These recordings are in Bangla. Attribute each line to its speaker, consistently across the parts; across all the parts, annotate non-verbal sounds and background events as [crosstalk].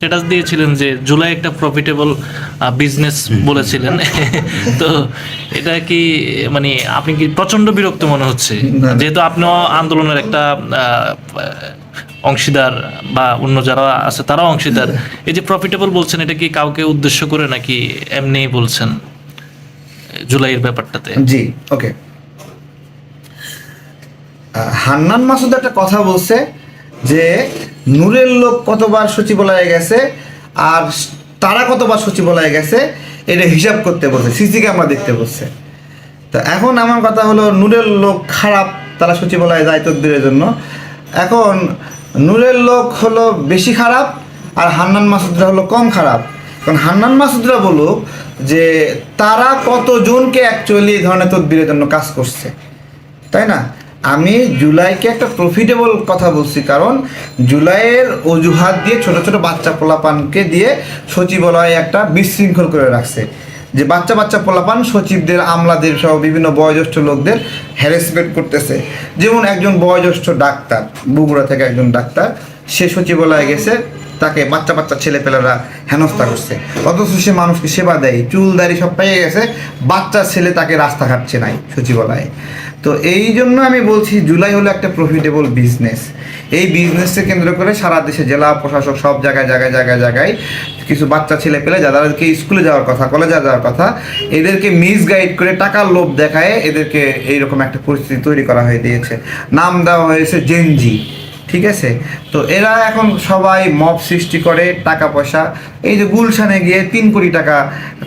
Speaker 1: স্ট্যাটাস দিয়েছিলেন যে জুলাই একটা প্রফিটেবল বিজনেস বলেছিলেন। [laughs] তো এটা কি মানে আপনি কি প্রচণ্ড বিরক্ত মনে হচ্ছে? যেহেতু আপনিও আন্দোলনের একটা অংশীদার বা অন্য যারা আছে তারাও অংশীদার। [laughs] এই যে প্রফিটেবল বলছেন এটা কি কাউকে উদ্দেশ্য করে নাকি এমনি বলছেন জুলাইয়ের ব্যাপারটাতে?
Speaker 2: জি ওকে। হান্নান মাসুদ একটা কথা বলছে যে নূরের লোক কতবার সচিবালয়ে গেছে আর তারা কতবার সচিবালয়ে গেছে, এটা হিসাব করতে বলছে, সিসি ক্যামেরা দেখতে বলছে। তো এখন আমার কথা হলো, নূরের লোক খারাপ, তারা সচিবালয়ে যায় তদবিরের জন্য। এখন নূরের লোক হলো বেশি খারাপ আর হান্নান মাসুদরা হলো কম খারাপ। কারণ হান্নান মাসুদরা বলুক যে তারা কতজনকে অ্যাকচুয়ালি এই ধরনের তদবিরের জন্য কাজ করছে। তাই না? আমি জুলাইকে একটা প্রফিটেবল কথা বলছি, কারণ জুলাইয়ের অজুহাত দিয়ে ছোট ছোট বাচ্চা পোলাপানকে দিয়ে সচিবালয়ে একটা বিশৃঙ্খল করে রাখছে। যে বাচ্চা বাচ্চা পোলাপান সচিবদের, আমলাদের সহ বিভিন্ন বয়োজ্যেষ্ঠ লোকদের হ্যারাসমেন্ট করতেছে। যেমন একজন বয়োজ্যেষ্ঠ ডাক্তার, বগুড়া থেকে একজন ডাক্তার, সে সচিবালয়ে গেছে। তাকে বাচ্চা বাচ্চা ছেলেপেলেরা হেনস্থা করছে। অথচ সে মানুষকে সেবা দেয়, চুল, দাড়ি সব পেয়ে গেছে, বাচ্চা ছেলে তাকে রাস্তা ঘাটছে নাই সচিবালয়ে। তো এই জন্য আমি বলছি, জুলাই হলো একটা প্রফিটেবল বিজনেস এই বিজনেসকে কেন্দ্র করে সারা দেশে জেলা, প্রশাসক সব জায়গায় জায়গায় জায়গায় জায়গায় কিছু বাচ্চা ছেলে পেলে যাদেরকে স্কুলে যাওয়ার কথা কলেজে যাওয়ার কথা, এদেরকে মিসগাইড করে টাকার লোভ দেখায় এদেরকে এইরকম একটা পরিস্থিতি তৈরি করা হয়ে দিয়েছে। নাম দেওয়া হয়েছে জেনজি ঠিক আছে? তো এরা এখন সবাই মব সৃষ্টি করে টাকা পয়সা। এই যে গুলশানে গিয়ে তিন কোটি টাকা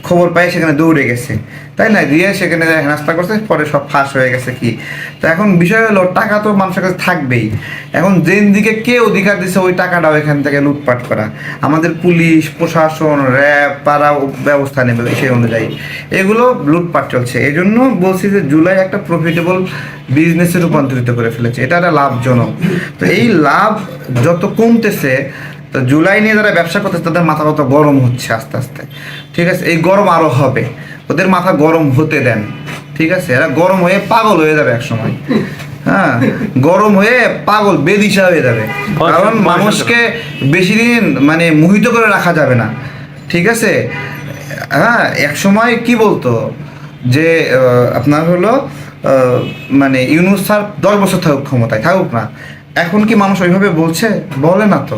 Speaker 2: খবর পায়, সেখানে দৌড়ে গেছে। তাই না? দিয়ে সেখানে হেনাস্তা করছে, পরে সব ফাঁস হয়ে গেছে কি? তো এখন বিষয় হলো, টাকা তো মানুষের কাছে থাকবেই। এখন যেন দিকে কে অধিকার দিচ্ছে ওই টাকাটাও এখান থেকে লুটপাট করা। আমাদের পুলিশ, প্রশাসন, র্যাব, পাড়া ব্যবস্থা নেবে সেই অনুযায়ী। এগুলো লুটপাট চলছে। এই জন্য বলছি যে জুলাই একটা প্রফিটেবল বিজনেসে রূপান্তরিত করে ফেলেছে। এটা একটা লাভজনক। তো এই লাভ যত কমতেছে, তো জুলাই নিয়ে যারা ব্যবসা করতেছে, তাদের মাথা কত গরম হচ্ছে আস্তে আস্তে। ঠিক আছে? এই গরম আরও হবে। ওদের মাথা গরম হতে দেন ঠিক আছে? এরা গরম হয়ে পাগল হয়ে যাবে এক সময় হ্যাঁ? গরম হয়ে পাগল বেদিশা হয়ে যাবে। কারণ মানুষকে বেশি দিন মানে মোহিত করে রাখা যাবে না ঠিক আছে? হ্যাঁ এক সময় কি বলতো? যে আপনার হলো মানে ইউনুস স্যার দশ বছর থাকুক ক্ষমতায় থাকুক না। এখন কি মানুষ ওইভাবে বলছে? বলে না তো।